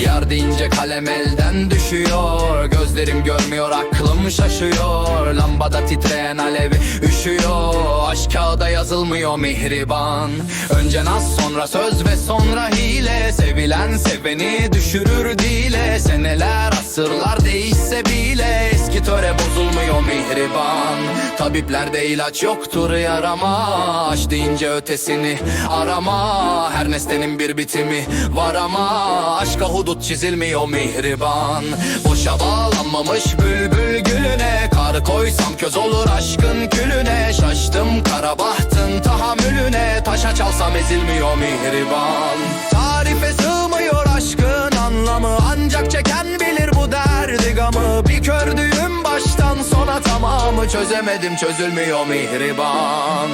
yazar deyince kalem elden düşüyor. Gözlerim görmüyor aklım şaşıyor. Lambada titreyen alevi üşüyor. Aşk kağıda yazılmıyor mihriban. Önce naz sonra söz ve sonra hile. Sevilen seveni düşürür dile. Seneler asırlar değişse bile mihriban. Tabiplerde ilaç yoktur yarama. Aşk deyince ötesini arama. Her nesnenin bir bitimi var ama Aşka hudut çizilmiyor mihriban. Boşa bağlanmamış bülbül gülüne Kar koysam köz olur aşkın külüne. Şaştım kara bahtın tahammülüne. Taşa çalsam ezilmiyor mihriban Çözemedim çözülmüyor mihriban